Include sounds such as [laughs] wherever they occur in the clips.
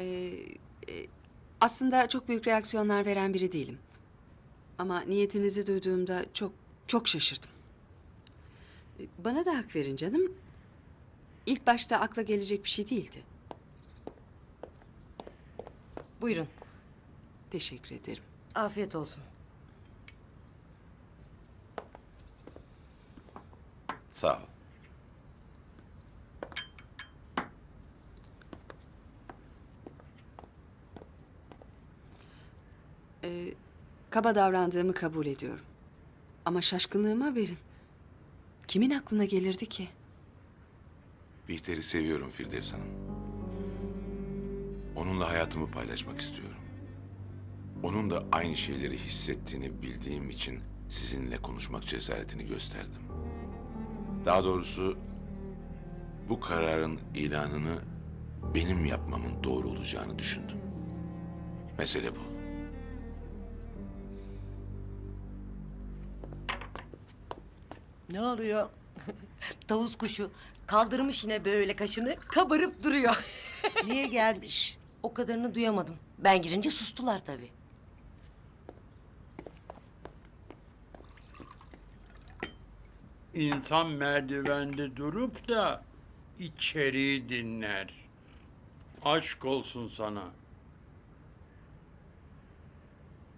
Ee, e, aslında çok büyük reaksiyonlar veren biri değilim. Ama niyetinizi duyduğumda çok çok şaşırdım. Ee, Bana da hak verin canım. İlk başta akla gelecek bir şey değildi. Buyurun. Teşekkür ederim. Afiyet olsun. Sağ ol. Ee, kaba davrandığımı kabul ediyorum. Ama şaşkınlığıma verin. Kimin aklına gelirdi ki? Bihter'i seviyorum Firdevs Hanım. Onunla hayatımı paylaşmak istiyorum. Onun da aynı şeyleri hissettiğini bildiğim için sizinle konuşmak cesaretini gösterdim. Daha doğrusu bu kararın ilanını benim yapmamın doğru olacağını düşündüm. Mesele bu. Ne oluyor? [laughs] Tavus kuşu kaldırmış yine böyle kaşını kabarıp duruyor. [laughs] Niye gelmiş? o kadarını duyamadım. Ben girince sustular tabii. İnsan merdivende durup da içeriği dinler. Aşk olsun sana.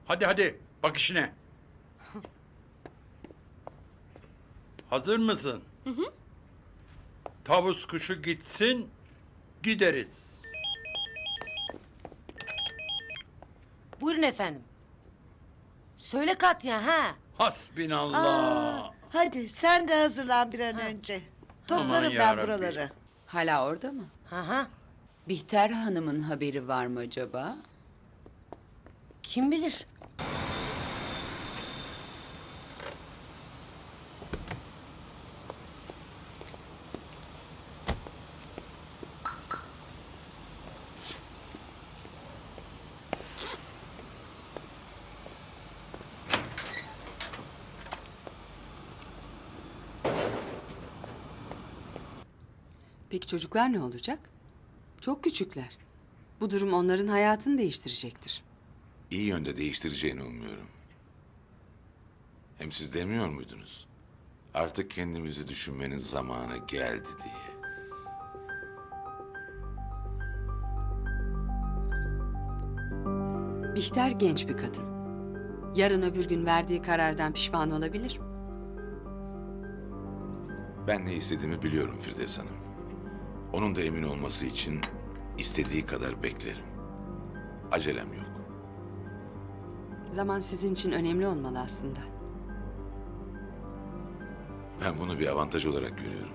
Hadi hadi bak işine. Hazır mısın? Hı hı. Tavus kuşu gitsin, gideriz. Buyurun efendim. Söyle Katya ha. Hasbinallah. Hadi sen de hazırlan bir an önce. Aman Toplarım ben yarabbi. buraları. Hala orada mı? Ha ha. Bihter Hanım'ın haberi var mı acaba? Kim bilir? Peki çocuklar ne olacak? Çok küçükler. Bu durum onların hayatını değiştirecektir. İyi yönde değiştireceğini umuyorum. Hem siz demiyor muydunuz? Artık kendimizi düşünmenin zamanı geldi diye. Bihter genç bir kadın. Yarın öbür gün verdiği karardan pişman olabilir. Ben ne istediğimi biliyorum Firdevs Hanım. Onun da emin olması için istediği kadar beklerim. Acelem yok. Zaman sizin için önemli olmalı aslında. Ben bunu bir avantaj olarak görüyorum.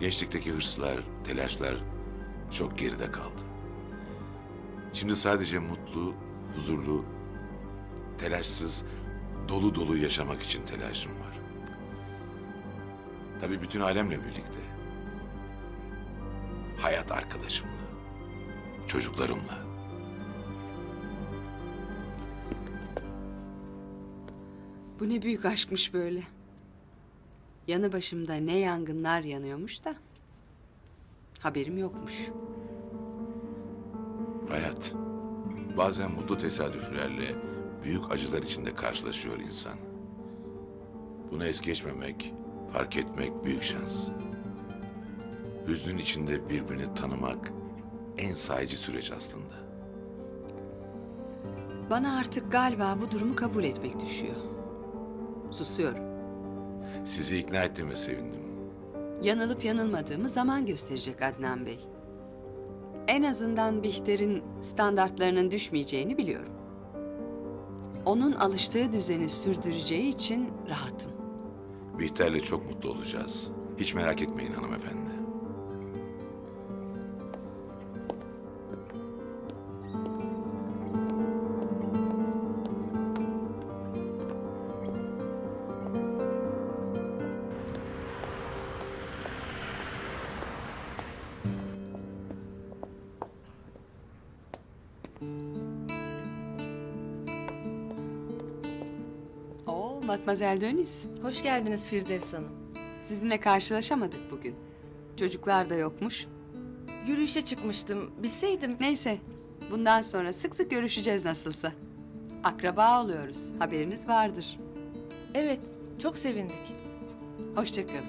Gençlikteki hırslar, telaşlar çok geride kaldı. Şimdi sadece mutlu, huzurlu, telaşsız, dolu dolu yaşamak için telaşım var. Tabii bütün alemle birlikte. Hayat arkadaşımla, çocuklarımla. Bu ne büyük aşkmış böyle. Yanı başımda ne yangınlar yanıyormuş da haberim yokmuş. Hayat. Bazen mutlu tesadüflerle büyük acılar içinde karşılaşıyor insan. Bunu es geçmemek, fark etmek büyük şans. Hüznün içinde birbirini tanımak en sayıcı süreç aslında. Bana artık galiba bu durumu kabul etmek düşüyor. Susuyorum. Sizi ikna ettiğime sevindim. Yanılıp yanılmadığımı zaman gösterecek Adnan Bey. En azından Bihter'in standartlarının düşmeyeceğini biliyorum. Onun alıştığı düzeni sürdüreceği için rahatım. Bihter'le çok mutlu olacağız. Hiç merak etmeyin hanımefendi. Oo, Matmazel Döniz. Hoş geldiniz Firdevs Hanım. Sizinle karşılaşamadık bugün. Çocuklar da yokmuş. Yürüyüşe çıkmıştım. Bilseydim. Neyse, bundan sonra sık sık görüşeceğiz nasılsa. Akraba oluyoruz, haberiniz vardır. Evet, çok sevindik. Hoşçakalın.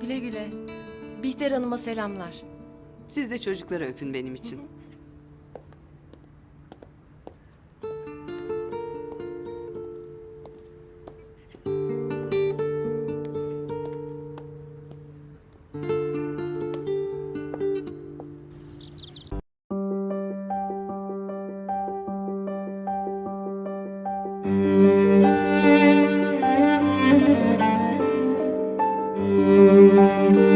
Güle güle. Bihter Hanım'a selamlar. Siz de çocukları öpün benim için. Música